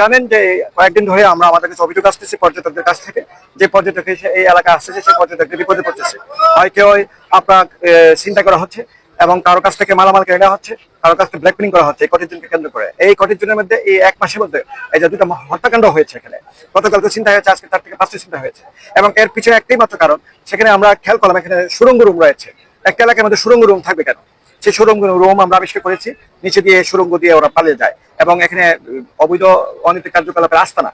জানেন যে কয়েকদিন ধরে আমরা আমাদের কাছে অভিযোগ আসতেছি পর্যটকদের কাছ থেকে, যে পর্যটক এই এলাকা আসতেছে, সেই পর্যটকদের বিপদে পড়তেছে। হয় কেউ আপনার চিন্তা করা হচ্ছে। এবং কারও কাছ থেকে মালামাল কেড়ে নেওয়া হচ্ছে, কারও কাছ থেকে ব্ল্যাকমেলিং করা হচ্ছে, এই কটির জনকে কেন্দ্র করে। এই কটির জনের মধ্যে এই এক মাসের মধ্যে এই যে দুটো হত্যাকাণ্ড হয়েছে এখানে। গতকালকে চিন্তা হয়েছে, আজকে তার থেকে পাঁচটি চিন্তা হয়েছে। এবং এর পিছনে একটাই মাত্র কারণ, সেখানে আমরা খেয়াল করলাম, এখানে সুরঙ্গ রুম রয়েছে। একটা এলাকার মধ্যে সুরঙ্গ রুম থাকবে কেন? সেই সুরঙ্গ রুম আমরা আবিষ্কার করেছি, নিচে দিয়ে সুরঙ্গ দিয়ে ওরা পালিয়ে যায়। এবং এখানে অবৈধ অনৈতিক কার্যকলাপের আস্তানা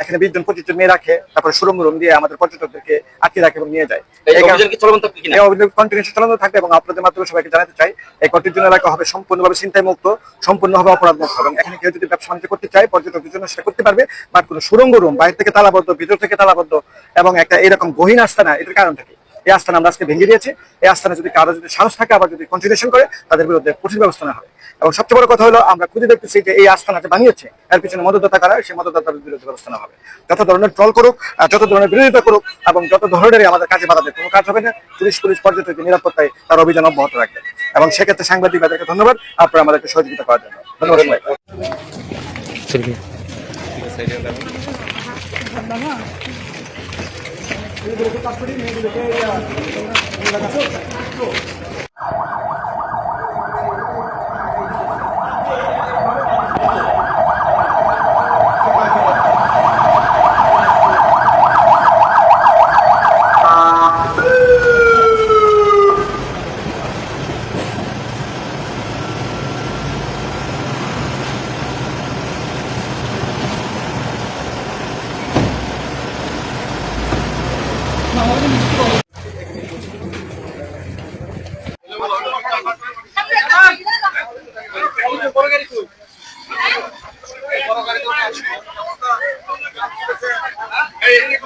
এখানে বিশ জন পঁচিশ জন মেয়ে রাখে তারপরে সুরঙ্গ রুম দিয়ে আমাদের পর্যটকদেরকে আটকে রাখে এবং নিয়ে যায়। এই চলমান থাকবে অভিযোগ কন্টিনিউশন চালানো থাকবে এবং আপনাদের মাধ্যমে সবাইকে জানাতে চাই এই কন্টিনিউ এলাকা হবে সম্পূর্ণভাবে চিন্তায় মুক্ত সম্পূর্ণভাবে অপরাধ মুক্ত এবং এখানে কেউ যদি ব্যবসা বাণিজ্য করতে চায় পর্যটকদের জন্য সেটা করতে পারবে বাট কোনো সুরঙ্গ রুম বাইরে থেকে তালাবদ্ধ ভিতর থেকে তালাবদ্ধ এবং একটা এরকম গহীন আস্থানা এটার কারণ থাকে এই আস্থানা আমরা আজকে ভেঙে দিয়েছি। এই আস্থানা যদি কারও যদি সাহস থাকে আবার যদি কন্টিনিউশন করে তাদের বিরুদ্ধে কঠিন ব্যবস্থা নেওয়া হবে। এবং সবচেয়ে বড় কথা হলো আমরা খুঁজে দেখতেছি যে এই আস্থানা যে বানিয়েছে এর পিছনে মদতদাতা কারা? সেই মদতদাতার বিরুদ্ধে ব্যবস্থা নেওয়া হবে। যত ধরনের ট্রল করুক আর যত ধরনের বিরোধিতা করুক এবং যত ধরনেরই আমাদের কাজে বাধা কোনো কাজ হবে না। পুলিশ পুলিশ পর্যটকের নিরাপত্তায় তার অভিযান অব্যাহত রাখবে। এবং সেক্ষেত্রে সাংবাদিকদেরকে ধন্যবাদ। আপনারা আমাদেরকে সহযোগিতা করার জন্য। ধন্যবাদ। ఇది దొరికే కష్టపడి మీకు దొరికే É ele